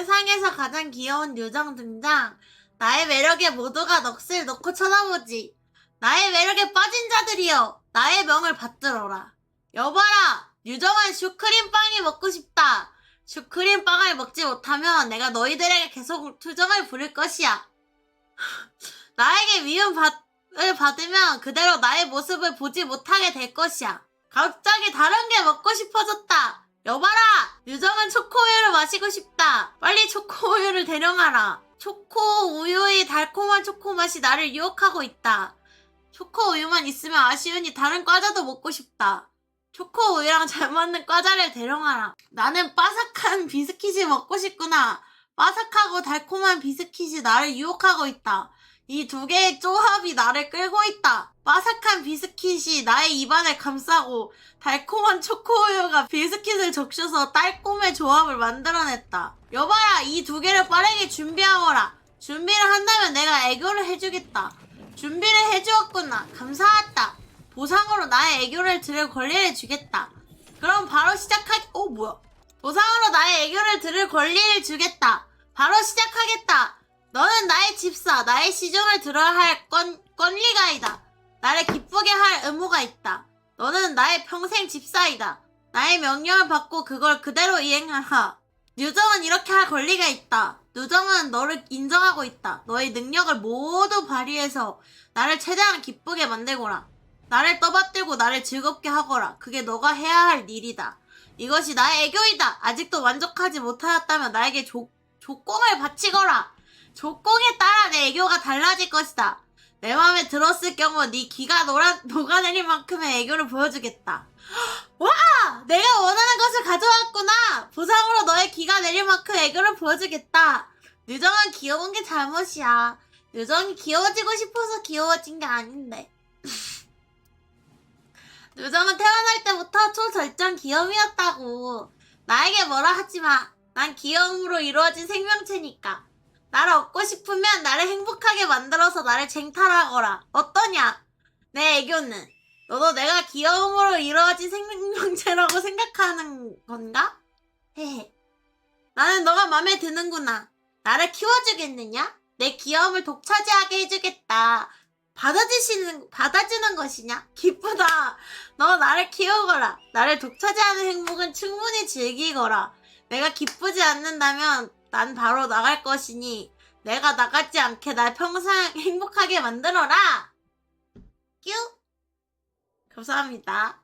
세상에서 가장 귀여운 요정 등장. 나의 매력에 모두가 넋을 놓고 쳐다보지. 나의 매력에 빠진 자들이여. 나의 명을 받들어라. 여봐라. 유정한 슈크림빵이 먹고 싶다. 슈크림빵을 먹지 못하면 내가 너희들에게 계속 투정을 부릴 것이야. 나에게 미움을 받으면 그대로 나의 모습을 보지 못하게 될 것이야. 갑자기 다른 게 먹고 싶어졌다. 여봐라! 유정은 초코우유를 마시고 싶다. 빨리 초코우유를 대령하라. 초코우유의 달콤한 초코 맛이 나를 유혹하고 있다. 초코우유만 있으면 아쉬우니 다른 과자도 먹고 싶다. 초코우유랑 잘 맞는 과자를 대령하라. 나는 바삭한 비스킷이 먹고 싶구나. 바삭하고 달콤한 비스킷이 나를 유혹하고 있다. 이 두 개의 조합이 나를 끌고 있다. 바삭한 비스킷이 나의 입안을 감싸고 달콤한 초코우유가 비스킷을 적셔서 딸콤의 조합을 만들어냈다. 여봐라, 이 두 개를 빠르게 준비하거라. 준비를 한다면 내가 애교를 해주겠다. 준비를 해주었구나. 감사하다. 보상으로 나의 애교를 들을 권리를 주겠다. 그럼 바로 시작하, 어, 뭐야. 보상으로 나의 애교를 들을 권리를 주겠다. 바로 시작하겠다. 너는 나의 집사, 나의 시종을 들어야 할 권, 권리가이다. 나를 기쁘게 할 의무가 있다. 너는 나의 평생 집사이다. 나의 명령을 받고 그걸 그대로 이행하라. 유정은 이렇게 할 권리가 있다. 유정은 너를 인정하고 있다. 너의 능력을 모두 발휘해서 나를 최대한 기쁘게 만들거라. 나를 떠받들고 나를 즐겁게 하거라. 그게 너가 해야 할 일이다. 이것이 나의 애교이다. 아직도 만족하지 못하였다면 나에게 조, 조공을 바치거라. 조공에 따라 내 애교가 달라질 것이다. 내 마음에 들었을 경우 네 기가 노라, 녹아내릴 만큼의 애교를 보여주겠다. 와! 내가 원하는 것을 가져왔구나! 보상으로 너의 기가 내릴 만큼 애교를 보여주겠다. 유정은 귀여운 게 잘못이야. 유정이 귀여워지고 싶어서 귀여워진 게 아닌데. 유정은 태어날 때부터 초절정 귀염이었다고. 나에게 뭐라 하지 마. 난 귀여움으로 이루어진 생명체니까. 나를 얻고 싶으면 나를 행복하게 만들어서 나를 쟁탈하거라. 어떠냐? 내 애교는. 너도 내가 귀여움으로 이루어진 생명체라고 생각하는 건가? 헤헤. 나는 너가 마음에 드는구나. 나를 키워주겠느냐? 내 귀여움을 독차지하게 해주겠다. 받아주시는, 받아주는 것이냐? 기쁘다. 너 나를 키우거라. 나를 독차지하는 행복은 충분히 즐기거라. 내가 기쁘지 않는다면 난 바로 나갈 것이니 내가 나가지 않게 날 평생 행복하게 만들어라. 뀨. 감사합니다.